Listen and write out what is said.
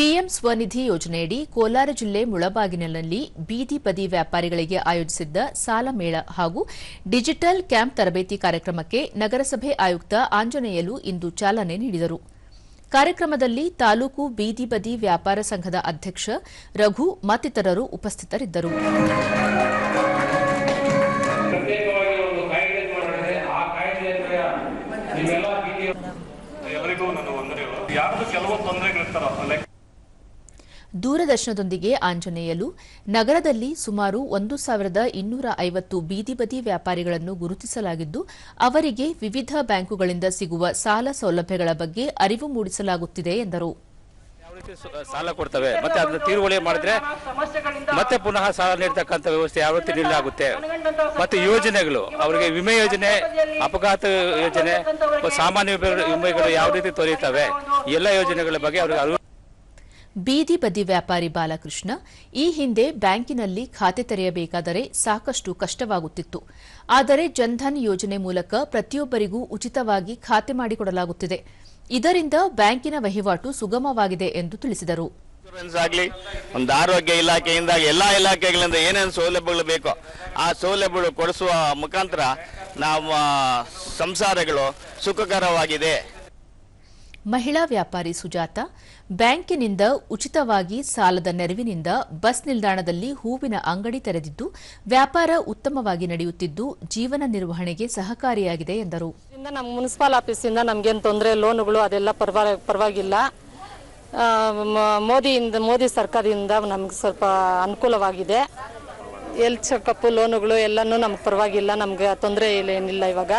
PM Svanidhi ಯೋಜನೆಯಡಿ ಕೋಲಾರ ಜಿಲ್ಲೆ ಮುಳಬಾಗಿಲಿನಲ್ಲಿ ಬೀದಿ ಬದಿ ವ್ಯಾಪಾರಿಗಳಿಗೆ ಆಯೋಜಿಸಿದ್ದ ಸಾಲ ಮೇಳ ಹಾಗೂ ಡಿಜಿಟಲ್ ಕ್ಯಾಂಪ್ ತರಬೇತಿ ಕಾರ್ಯಕ್ರಮಕ್ಕೆ ನಗರಸಭೆ ಆಯುಕ್ತ ಆಂಜನೇಯಲು ಇಂದು ಚಾಲನೆ ನೀಡಿದರು. ಕಾರ್ಯಕ್ರಮದಲ್ಲಿ ತಾಲೂಕು ಬೀದಿ ಬದಿ ವ್ಯಾಪಾರ ಸಂಘದ ಅಧ್ಯಕ್ಷ ರಘು ಮತ್ತಿತರರು ಉಪಸ್ಥಿತರಿದ್ದರು. ಯಾರ್ದು ಕೆಲವೊಂದು ತೊಂದರೆಗಳಿರ್ತಾರ ಲೈಕ್ ದೂರದರ್ಶನದೊಂದಿಗೆ ಆಂಜನೇಯಲು ನಗರದಲ್ಲಿ ಸುಮಾರು ಒಂದು ಸಾವಿರದ ಇನ್ನೂರ ಐವತ್ತು ಬೀದಿ ಬದಿ ವ್ಯಾಪಾರಿಗಳನ್ನು ಗುರುತಿಸಲಾಗಿದ್ದು, ಅವರಿಗೆ ವಿವಿಧ ಬ್ಯಾಂಕುಗಳಿಂದ ಸಿಗುವ ಸಾಲ ಸೌಲಭ್ಯಗಳ ಬಗ್ಗೆ ಅರಿವು ಮೂಡಿಸಲಾಗುತ್ತಿದೆ ಎಂದರು. ಸಾಲ ಕೊಡ್ತವೆ? ಮತ್ತೆ ಅದನ್ನ ತೀರುವಳಿ ಮಾಡಿದ್ರೆ ಮತ್ತೆ ಪುನಃ ಸಾಲ ನೀಡ್ತಕ್ಕಂಥ ವ್ಯವಸ್ಥೆ ಯಾವ ರೀತಿ ಆಗುತ್ತೆ ಮತ್ತೆ ಯೋಜನೆಗಳು, ಅವರಿಗೆ ವಿಮೆ ಯೋಜನೆ, ಅಪಘಾತ ಯೋಜನೆ, ಸಾಮಾನ್ಯ ವಿಮೆಗಳು ಯಾವ ರೀತಿ ತೊರೆಯುತ್ತವೆ ಎಲ್ಲ ಯೋಜನೆಗಳ ಬಗ್ಗೆ ಅವರಿಗೆ ಬೀದಿ ಬದಿ ವ್ಯಾಪಾರಿ ಬಾಲಕೃಷ್ಣ, ಈ ಹಿಂದೆ ಬ್ಯಾಂಕಿನಲ್ಲಿ ಖಾತೆ ತೆರೆಯಬೇಕಾದರೆ ಸಾಕಷ್ಟು ಕಷ್ಟವಾಗುತ್ತಿತ್ತು. ಆದರೆ ಜನ್ಧನ್ ಯೋಜನೆ ಮೂಲಕ ಪ್ರತಿಯೊಬ್ಬರಿಗೂ ಉಚಿತವಾಗಿ ಖಾತೆ ಮಾಡಿಕೊಡಲಾಗುತ್ತಿದೆ. ಇದರಿಂದ ಬ್ಯಾಂಕಿನ ವಹಿವಾಟು ಸುಗಮವಾಗಿದೆ ಎಂದು ತಿಳಿಸಿದರು. ಒಂದು ಆರೋಗ್ಯ ಇಲಾಖೆಯಿಂದ ಎಲ್ಲಾ ಇಲಾಖೆಗಳಿಂದ ಏನೇನು ಸೌಲಭ್ಯಗಳು ಬೇಕೋ ಆ ಸೌಲಭ್ಯಗಳು ಕೊಡಿಸುವ ಮುಖಾಂತರ ನಮ್ಮ ಸಂಸಾರಗಳು ಸುಖಕರವಾಗಿದೆ. ಮಹಿಳಾ ವ್ಯಾಪಾರಿ ಸುಜಾತ, ಬ್ಯಾಂಕಿನಿಂದ ಉಚಿತವಾಗಿ ಸಾಲದ ನೆರವಿನಿಂದ ಬಸ್ ನಿಲ್ದಾಣದಲ್ಲಿ ಹೂವಿನ ಅಂಗಡಿ ತೆರೆದಿದ್ದು, ವ್ಯಾಪಾರ ಉತ್ತಮವಾಗಿ ನಡೆಯುತ್ತಿದ್ದು ಜೀವನ ನಿರ್ವಹಣೆಗೆ ಸಹಕಾರಿಯಾಗಿದೆ ಎಂದರು. ನಮ್ಮ ಮುನ್ಸಿಪಾಲ್ ಆಫೀಸಿಂದ ನಮಗೇನು ತೊಂದರೆ, ಲೋನುಗಳು ಅದೆಲ್ಲ ಪರವಾ, ಪರವಾಗಿಲ್ಲ. ಮೋದಿಯಿಂದ, ಮೋದಿ ಸರ್ಕಾರದಿಂದ ನಮ್ಗೆ ಸ್ವಲ್ಪ ಅನುಕೂಲವಾಗಿದೆ. ಎಲ್ ಚೆಕಪ್ ಲೋನುಗಳು ಎಲ್ಲನೂ ನಮ್ಗೆ ಪರವಾಗಿಲ್ಲ, ನಮ್ಗೆ ತೊಂದರೆ ಏನಿಲ್ಲ ಇವಾಗ.